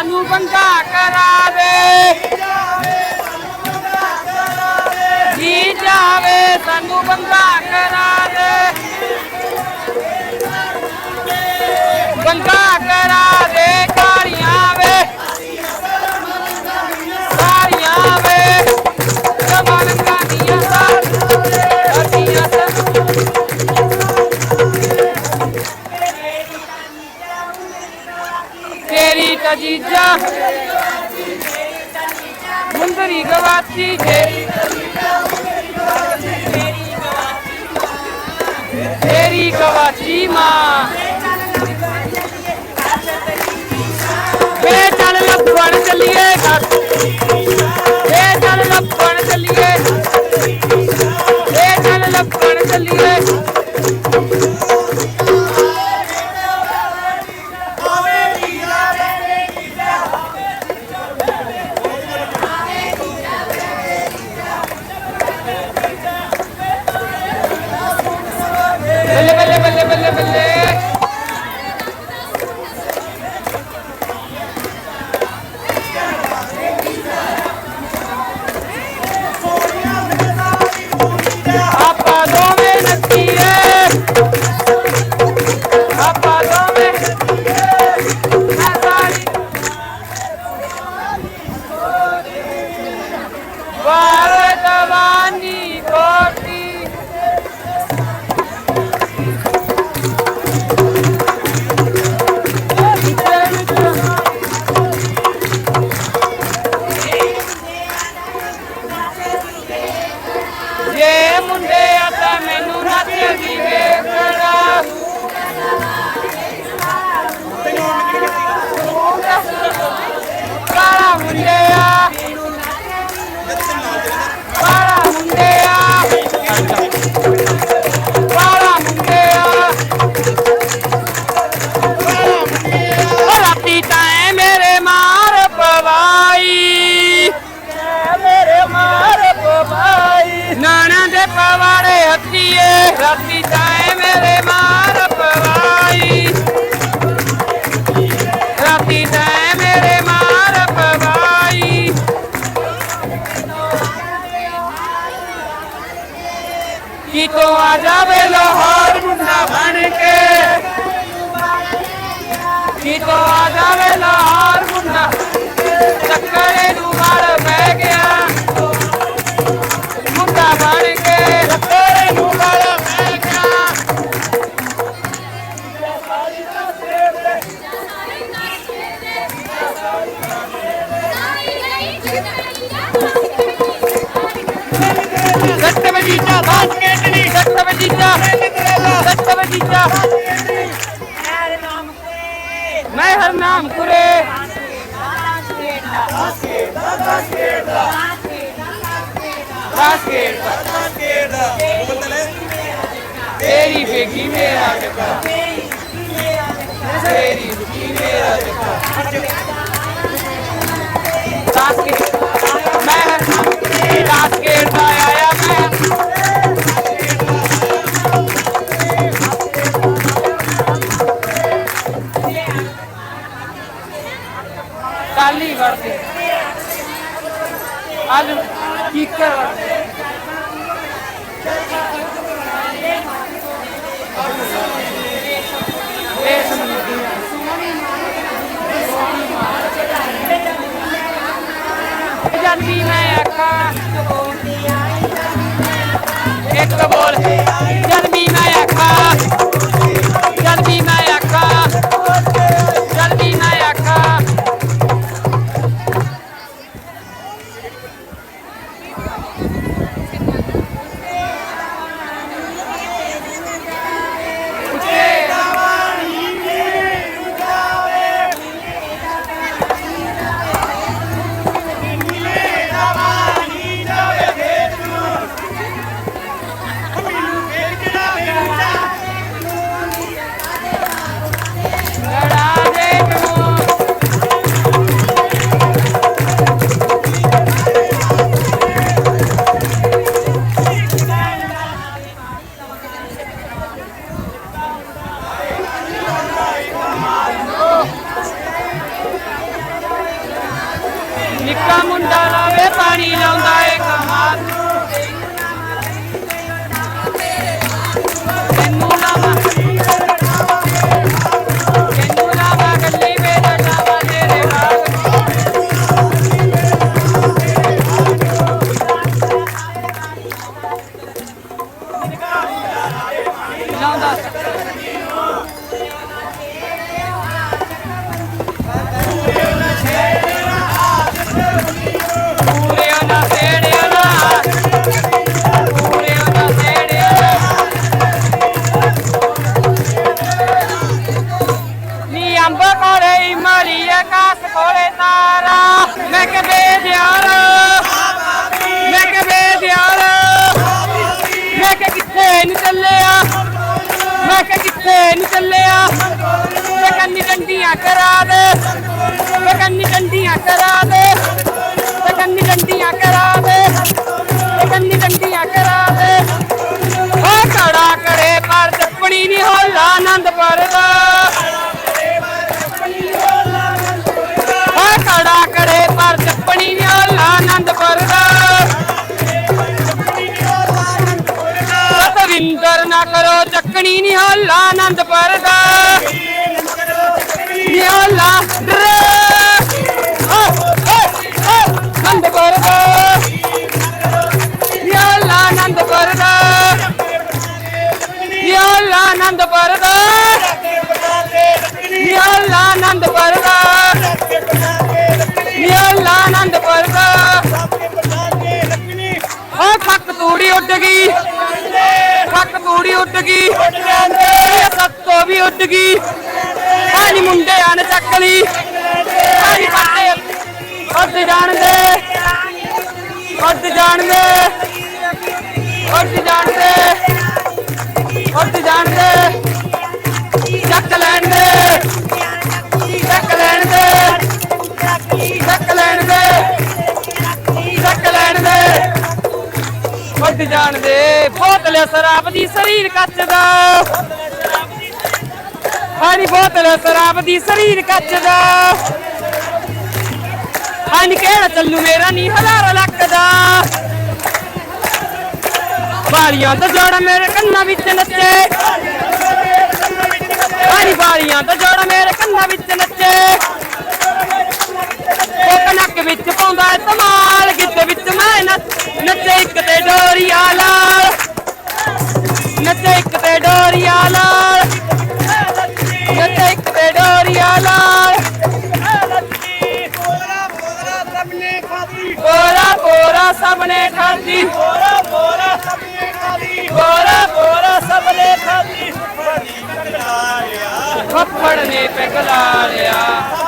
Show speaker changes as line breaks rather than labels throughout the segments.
ਸਾਨੂੰ ਬੰਦਾ ਕਰਾ ਦੇ ਜੀ ਜਾਵੇ ਸਾਨੂੰ ਬੰਦਾ ਕਰਾ ਦੇ ਬੰਗਾ ਤੇਰੀ ਤਜੀਜਾ ਮੁੰਦਰੀ ਗਵਾਤੀ ਤੇਰੀ ਤੇਰੀ ਗਵਾਤੀ ਮਾਂ। ਬੱਲੇ ਬੱਲੇ ਪਵਾੜੇ ਹੱਤੀਏ ਰਾਤੀ ਤਾਂ ਐ ਮੇਰੇ ਮਾਰ ਪਵਾਈ। ਰਾਤੀ ਤਾਂ ਐ ਮੇਰੇ ਮਾਰ ਪਵਾਈ। ਕੀ ਤੋ ਆ ਜਾਵੇ ਲਾਹੌਰ ਮੁੰਡਾ ਬਣ ਕੇ? ਕੀ ਤੋ ਆ ਜਾਵੇ ਲਾਹੌਰ ਸੱਤ ਵਜੀਤਾ ਮੈਂ ਹਰ ਨਾਮ ਕੁਰੇ ਬਾਸਕਟ ਤੇਰੀ ਬੇਗੀ ਮੇਰਾ ਜਗਾ ਤੇਰੀ ਬੇਗੀ ਮੇਰਾ ਜਗਾ ਬਾਸਕਟ ਮੈਂ ਹਰ ਨਾਮ ਕਾਲੀ ਵਰਦੇ ਆਲੂ ਕੀਕਰ ਵਰਦੇ ਇਹ ਸਮਝਦੀ ਜਦ ਵੀ ਮੈਂ ਚੱਲਿਆ? ਮੈਂ ਕੰਨੀ ਡੰਡੀਆਂ ਕਰਾ ਦੇ। ਕੰਨੀ ਡੰਡੀਆਂ ਕਰਾ ਦੇ ਮੈਂ ਕੰਨੀ ਡੰਡੀਆਂ ਕਰਾ ਦੇ ਮੈਂ ਕੰਨੀ ਡੰਡੀਆਂ ਕਰਾ ਦੇ ਓ ਕੜਾ ਕੜੇ ਪਰ ਚੱਪਣੀ ਨਹੀਂ ਹੋਲਾ ਆਨੰਦ ਪਰਦਾ ਓ ਕੜਾ ਕੜੇ ਪਰ ਚੱਪਣੀ ਨਹੀਂ ਹੋਲਾ ਆਨੰਦ ਪਰਦਾ ਸਤਵਿੰਦਰ ਨਾ ਕਰੋ ਚੱਕਣੀ ਨਹੀਂ ਹੋਲਾ ਆਨੰਦ ਪਰਦਾ ਪਰਦਾ ਨੀ ਹੋਲਾ ਆਨੰਦ ਪਰਦਾ। ਨੀ ਹੋਲਾ ਆਨੰਦ ਪਰਦਾ। ਨੀ ਹੋਲਾ ਆਨੰਦ ਪਰਦਾ। ਨੀ ਹੋਲਾ ਆਨੰਦ ਪਰਦਾ। ਓ ਫੱਕ ਤੂੜੀ ਉੱਡ ਗਈ। ਫੱਕ ਤੂੜੀ ਉੱਡ ਗਈ। ਇਹ ਸੱਤੋ ਵੀ ਉੱਡ ਗਈ। ਆਨੀ ਮੁੰਡਿਆਂ ਨੇ ਚੱਕ ਲਈ। ਆਨੀ ਪਾਟੇ ਉੱਡ ਜਾਣ ਦੇ ਉੱਡ ਜਾਣਦੇ ਉੱਡ ਜਾਣ ਉੱਡ ਜਾਣ ਚੱਕ ਲੈਣ ਦੇ। ਚੱਕ ਲੈਣ ਦੇ। ਚੱਕ ਲੈਣ ਦੇ। ਚੱਕ ਲੈਣ ਦੇ। ਉੱਡ ਜਾਣ ਬੋਤਲ ਸ਼ਰਾਬ ਦੀ, ਸਰੀਰ ਕੱਚ ਦਾ। ਹਾਨੀ ਬੋਤਲ ਸ਼ਰਾਬ ਦੀ, ਸਰੀਰ ਕੱਚ ਦਾ। ਹਾਨੀ ਕਿਹੜਾ ਚੱਲੂ ਮੇਰਾ ਨਹੀਂ ਹਜ਼ਾਰ ਲੱਖ ਦਾ। ਵਾਲੀਆਂ ਤਾਂ ਜੋੜਾ ਮੇਰੇ ਕੰਨਾਂ ਵਿੱਚ ਨੱਚੇ। ਹਾਨੀ ਵਾਲੀਆਂ ਤਾਂ ਜੋੜਾ ਮੇਰੇ ਕੰਨਾਂ ਵਿੱਚ ਨੱਚੇ। ਉਹ ਨੱਕ ਵਿੱਚ ਪਾਉਂਦਾ ਧਮਾਲ, ਗਿੱਧੇ ਵਿੱਚ ਮੈਂ ਨੱਚੇ ਇੱਕ ਤੇ ਡੋਰੀਆ ਲਾਲ। ਨੱਚੇ ਇੱਕ ਤੇ ਡੋਰੀਆ ਲਾਲ। ਫੱਫੜ ਨੇ ਪਿਘਲਾ ਲਿਆ।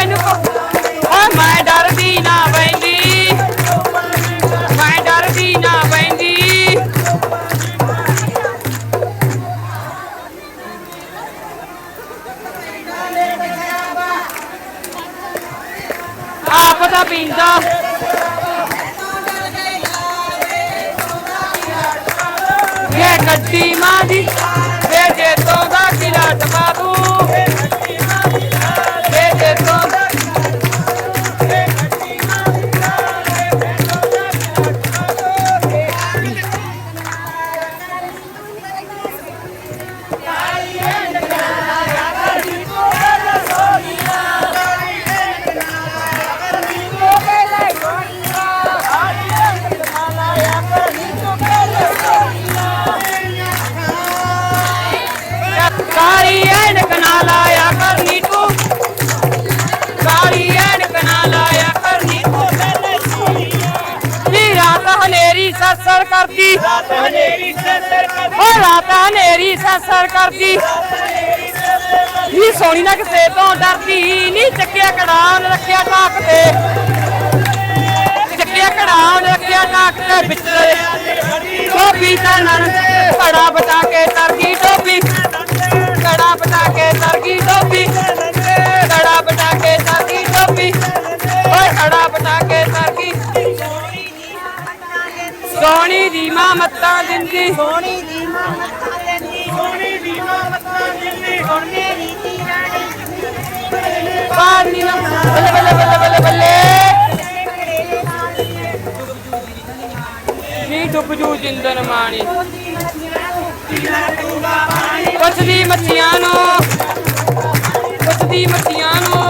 ਮੈਨੂੰ ਓ ਮੈਂ ਡਰਦੀ ਨਾ ਬੈਂਦੀ ਮੈਂ ਡਰਦੀ ਨਾ ਬੈਂਦੀ ਆਪ ਦਾ ਪੀਂਦਾ। ਇਹ ਗੱਡੀ ਮਾਂ ਦੀ ਵੇ ਜੇ ਤੋਂ ਦਾ ਕਿਲਾਟ ਬਾਬੂ ਕਰਦੀ
ਰਾਤ ਹਨੇਰੀ ਸਸਰ ਕਰਦੀ।
ਓ ਰਾਤਾਂ ਹਨੇਰੀ ਸਸਰ ਕਰਦੀ। ਨੀ ਸੋਣੀ ਨਾ ਕਿਸੇ ਤੋਂ ਡਰਦੀ, ਨੀ ਚੱਕਿਆ ਕੜਾਉਣ ਰੱਖਿਆ ਟਾਕ ਤੇ। ਚੱਕਿਆ ਕੜਾਉਣ ਰੱਖਿਆ ਟਾਕ ਤੇ ਵਿੱਚ ਟੋਪੀ ਤਾਂ ਨਨ ਕੜਾ ਬਤਾ ਸੋਹਣੀ ਦੀ ਮਾਂ ਮੱਤਾਂ ਦਿੰਦੀ।
ਸੋਹਣੀ ਦੀ ਮਾਂ ਮੱਥਾ ਲੈਂਦੀ
ਸੋਹਣੀ ਦੀ ਮਾਂ ਮੱਤਾਂ ਜਿੰਨੀ
ਹੁਣ ਮੇਰੀ ਧੀ ਰਾਣੀ।
ਪਾਣੀ ਨਾ। ਬੱਲੇ ਬੱਲੇ ਬੱਲੇ ਬੱਲੇ ਬੱਲੇ।
ਦੇ ਨਾਲ
ਨੀ ਡੁੱਬ ਜੂ ਜਿੰਦਨ ਮਾਣੀ।
ਦੀ ਮੱਛੀਆਂ ਨੂੰ।
ਪਾਣੀ
ਪੁੱਛਦੀ ਮੱਛੀਆਂ ਨੂੰ।